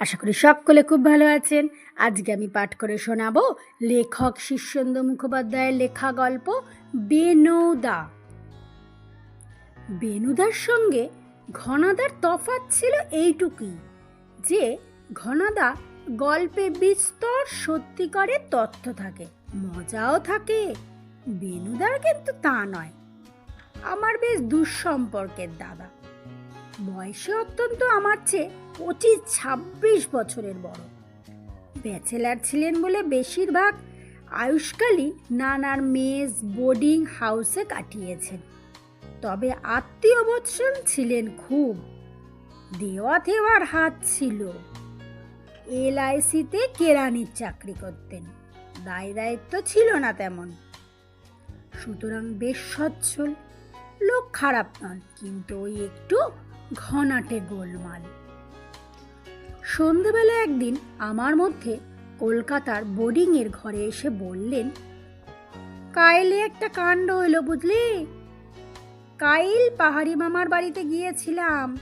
আশা করি সকলে খুব ভালো আছেন। আজকে আমি পাঠ করে শোনাবো লেখক শীর্ষেন্দু মুখোপাধ্যায়ের লেখা গল্প বেনুদা। বেনুদার সঙ্গে ঘনাদার তফাৎ ছিল এইটুকুই, যে ঘনাদা গল্পে বিস্তর সত্যিকারের তথ্য থাকে, মজাও থাকে। বেনুদার কিন্তু তা নয়। আমার বেশ দুঃসম্পর্কের দাদা। বয়সে অত্যন্ত আমার চেয়ে পঁচিশ ছাব্বিশ বছরের বড়। ব্যাচেলার ছিলেন বলে বেশিরভাগ আয়ুষ্কালই নানার মেজ, বোর্ডিং হাউসে কাটিয়েছেন। তবে আত্মীয় বৎসল ছিলেন খুব। দেওয়া থেওয়ার হাত ছিল। এলআইসিতে কেরানির চাকরি করতেন। দায় দায়িত্ব ছিল না তেমন। সুতরাং বেশ সচ্ছল, লোক খারাপ নন, কিন্তু ওই একটু ঘনাটে গোলমাল। সন্ধেবেলা একদিন আমার মধ্যে কলকাতার বোর্ডিংয়ের ঘরে এসে বললেন, কাইলে একটা কাণ্ড হইল বুঝলি? কাইল পাহাড়ি মামার বাড়িতে গিয়েছিলাম।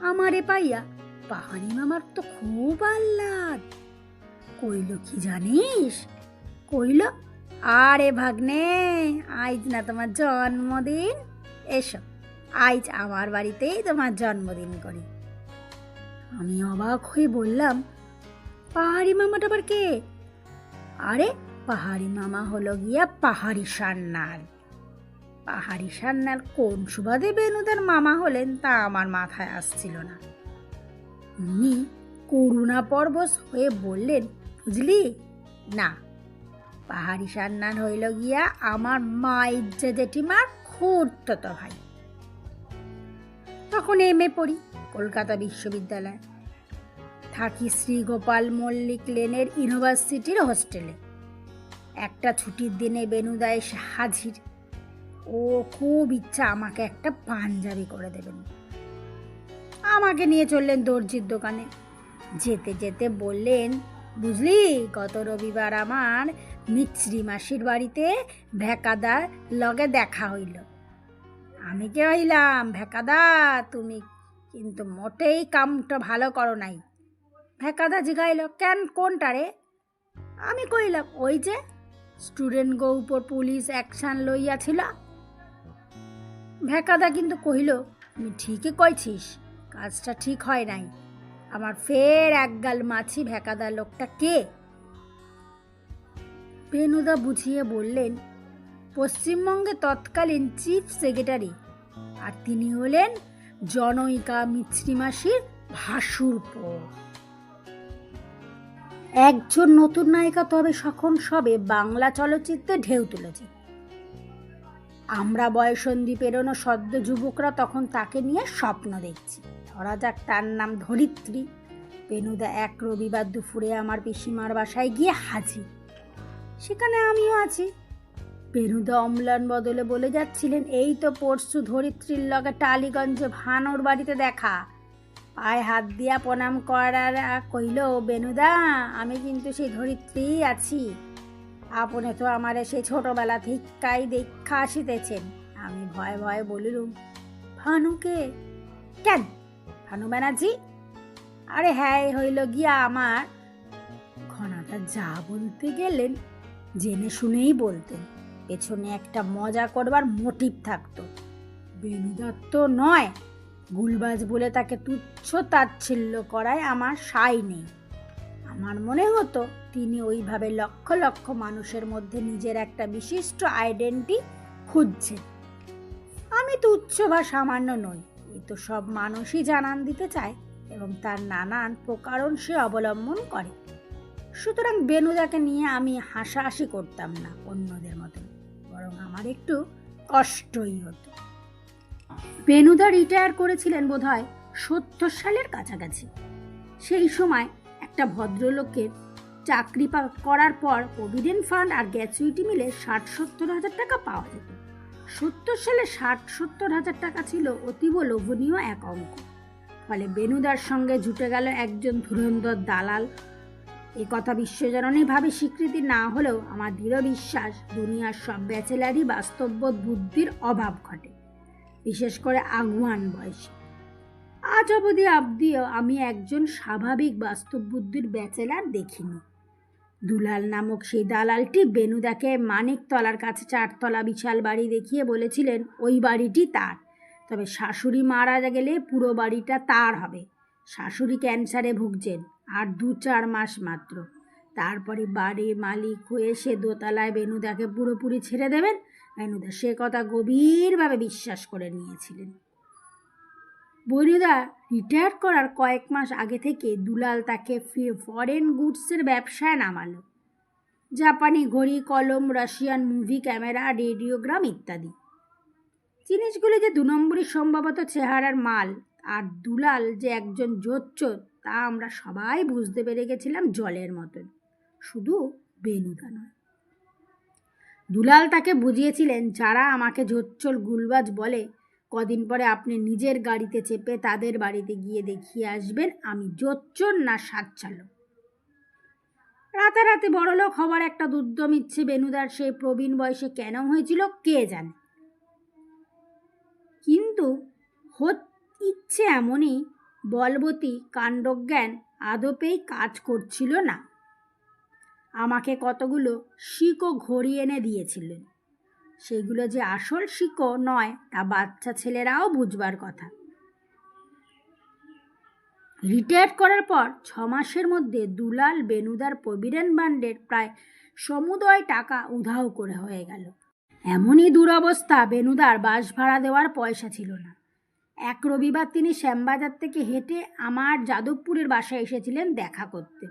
আমার আমারে পাইয়া পাহাড়ি মামার তো খুব আহ্লাদ। কইল, কি জানিস? কইল, আরে ভাগ্নে আজ না তোমার জন্মদিন। এসো। আজ আমার বাড়িতেই তোমার জন্মদিন করি। আমি অবাক হয়ে বললাম, পাহাড়ি মামাটা আবার কে? আরে, পাহাড়ি মামা হলো গিয়া পাহাড়ি সান্নাল পাহাড়ি সান্নাল কোন সুবাদে বেনুদার মামা হলেন তা আমার মাথায় আসছিল না। উনি করুণা পরবশ হয়ে বললেন, বুঝলি? না। পাহাড়ি সান্নাল হইল গিয়া আমার মায়ের যে জেঠিমার খুঁড়তো ভাই। তখন এম এ পড়ি, কলকাতা বিশ্ববিদ্যালয়। থাকি শ্রীগোপাল মল্লিক লেনের ইউনিভার্সিটির হোস্টেলে। একটা ছুটির দিনে বেনুদা এসে হাজির। ও খুব ইচ্ছা আমাকে একটা পাঞ্জাবি করে দেবেন। আমাকে নিয়ে চললেন দর্জির দোকানে। যেতে যেতে বললেন, বুঝলি, গত রবিবার আমার মিছরি মাসির বাড়িতে ভেকাদার লগে দেখা হইল। আমি কে হইলাম ভেকাদা, তুমি কিন্তু মোটেই কামটা ভালো করো নাই। ভেকাদা জিগাইল, কেন, কোনটা রে? আমি কইলাম, ওই যে স্টুডেন্ট গো উপর পুলিশ অ্যাকশন লইয়াছিল ভেকাদা কিন্তু কহিল, তুমি ঠিকই কইছিস, কাজটা ঠিক হয় নাই। আমার ফের একগাল মাছি ভেকাদা লোকটা কে? বেনুদা বুঝিয়ে বললেন পশ্চিমবঙ্গে তৎকালীন চিফ সেক্রেটারি। আর তিনি হলেন জনৈকা মিছরিমাসির ভাসুরপো একজন নতুন নায়িকা তবে সখন সবে বাংলা চলচ্চিত্রে ঢেউ তুলেছে। আমরা বয়সন্ধি পেরোনো সদ্য যুবকরা তখন তাকে নিয়ে স্বপ্ন দেখছি। ধরা যাক তার নাম ধরিত্রী। পেনুদা এক রবিবার দুপুরে আমার পিসিমার বাসায় গিয়ে হাজির। সেখানে আমিও আছি। পেনুদা অম্লান বদলে বলে যাচ্ছিলেন, এই তো পরশু ধরিত্রীর লগে টালিগঞ্জে ভানোর বাড়িতে দেখা। পায়ে হাত দিয়া প্রণাম করার কইল বেনুদা, আমি কিন্তু সেই ধরিত্রী আছি। আপনি তো আমার সেই ছোটবেলা থেকাই দেখা আসিতেছেন। আমি ভয়ে ভয়ে বলিলুম, ভানুকে? কেন? ভানু ব্যানার্জি? আরে হ্যাঁ হইল গিয়া আমার। ঘনাটা যা বলতে গেলেন, জেনে শুনেই বলতেন। পেছনে একটা মজা করবার মোটিভ থাকতো। বেনুদত্ত নয়, গুলবাজ বলে তাকে তুচ্ছ তাচ্ছিল্য করায় আমার সাই নেই। আমার মনে হতো তিনি ওইভাবে লক্ষ লক্ষ মানুষের মধ্যে নিজের একটা বিশিষ্ট আইডেন্টি খুঁজছেন। আমি তুচ্ছ বা সামান্য নই, এ তো সব মানুষই জানান দিতে চায় এবং তার নানান প্রকারণ সে অবলম্বন করে। সুতরাং বেনুদাকে নিয়ে আমি হাসাহাসি করতাম না অন্যদের মতন। বরং আমার একটু কষ্টই হতো। বেনুদা রিটায়ার করেছিলেন বোধহয় সত্তর সালের কাছাকাছি। সেই সময় একটা ভদ্রলোকের চাকরি করার পর প্রভিডেন্ট ফান্ড আর গ্যাচুইটি মিলে ষাট সত্তর হাজার টাকা পাওয়া যেত। সত্তর সালে ষাট সত্তর হাজার টাকা ছিল অতীব লোভনীয় এক অঙ্ক। ফলে বেনুদার সঙ্গে জুটে গেল একজন ধুরন্ধর দালাল এ কথা বিশ্বজননীভাবে স্বীকৃতি না হলেও আমার দৃঢ় বিশ্বাস, দুনিয়ার সব ব্যাচেলারই বাস্তববোধ বুদ্ধির অভাব ঘটে, বিশেষ করে আগুয়ান বয়সে। আজ অবধি অবধিও আমি একজন স্বাভাবিক বাস্তব বুদ্ধির ব্যাচেলার দেখিনি। দুলাল নামক সেই দালালটি বেনুদাকে মানিকতলার কাছে চারতলা বিশাল বাড়ি দেখিয়ে বলেছিলেন, ওই বাড়িটি তার। তবে শাশুড়ি মারা গেলে পুরো বাড়িটা তার হবে। শাশুড়ি ক্যান্সারে ভুগছেন। আর দু চার মাস মাত্র। তারপরে বাড়ির মালিক হয়ে সে দোতলায় বেনুদাকে পুরোপুরি ছেড়ে দেবেন। বেনুদা সে কথা গভীরভাবে বিশ্বাস করে নিয়েছিলেন। বনুদা রিটায়ার করার কয়েক মাস আগে থেকে দুলাল তাকে ফরেন গুডসের ব্যবসায় নামালো। জাপানি ঘড়ি, কলম, রাশিয়ান মুভি ক্যামেরা রেডিওগ্রাম ইত্যাদি। জিনিসগুলি যে দু নম্বরই সম্ভবত চেহারার মাল। আর দুলাল যে একজন জোচ্চোর তা আমরা সবাই বুঝতে পেরে গেছিলাম জলের মতন। শুধু বেনুদা নয়। দুলাল তাকে বুঝিয়েছিলেন, যারা আমাকে জোচ্চল গুলবাজ বলে, কদিন পরে আপনি নিজের গাড়িতে চেপে তাদের বাড়িতে গিয়ে দেখিয়ে আসবেন, আমি জোচ্চর না সাচ্ছালো রাতারাতি বড়লোক হবার একটা দুর্দম ইচ্ছে বেনুদার সেই প্রবীণ বয়সে কেন হয়েছিল, কে জানে? কিন্তু ইচ্ছে এমনই বলবতী কাণ্ডজ্ঞান আদপেই কাজ করছিল না। আমাকে কতগুলো শিকও ঘড়ি এনে দিয়েছিলেন। সেগুলো যে আসল শিকো নয়, তা বাচ্চা ছেলেরাও বুঝবার কথা। রিটায়ার করার পর ছ মাসের মধ্যে দুলাল বেনুদার প্রবিডেন্ট বান্ডের প্রায় সমুদয় টাকা উধাও করে হয়ে গেল। এমনই দুরবস্থা বেনুদার বাস ভাড়া দেওয়ার পয়সা ছিল না। এক রবিবার তিনি শ্যামবাজার থেকে হেঁটে আমার যাদবপুরের বাসায় এসেছিলেন দেখা করতে।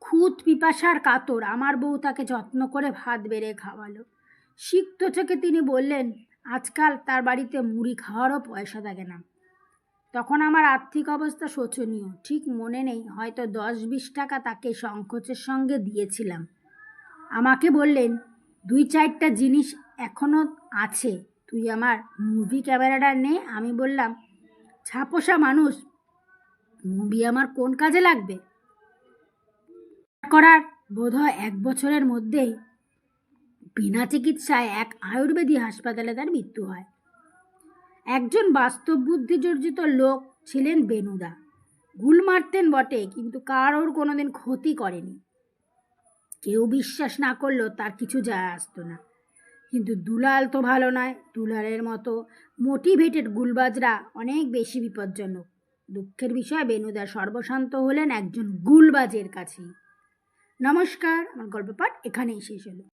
খুদ পিপাসার কাতর, আমার বউ তাকে যত্ন করে ভাত বেড়ে খাওয়ালো। সিক্ত থেকে তিনি বললেন, আজকাল তার বাড়িতে মুড়ি খাওয়ারও পয়সা থাকে না। তখন আমার আর্থিক অবস্থা শোচনীয়। ঠিক মনে নেই, হয়তো দশ বিশ টাকা তাকে সংকোচের সঙ্গে দিয়েছিলাম। আমাকে বললেন, দুই চারটা জিনিস এখনও আছে তুই আমার মুভি ক্যামেরাটা নে, আমি বললাম, ছাপোষা মানুষ মুভি আমার কোন কাজে লাগবে? করার বোধহয় এক বছরের মধ্যেই বিনা চিকিৎসায় এক আয়ুর্বেদী হাসপাতালে তার মৃত্যু হয়। একজন বাস্তব বুদ্ধি জর্জিত লোক ছিলেন বেনুদা। ভুল মারতেন বটে, কিন্তু কারোর কোনোদিন ক্ষতি করেনি। কেউ বিশ্বাস না করলেও তার কিছু যায় আসতো না। কিন্তু দুলাল তো ভালো নয়। দুলালের মতো মোটিভেটেড গুলবাজরা অনেক বেশি বিপজ্জনক। দুঃখের বিষয়ে, বেনুদা সর্বশান্ত হলেন একজন গুলবাজের কাছেই। নমস্কার, আমার গল্প পাঠ এখানেই শেষ হলো।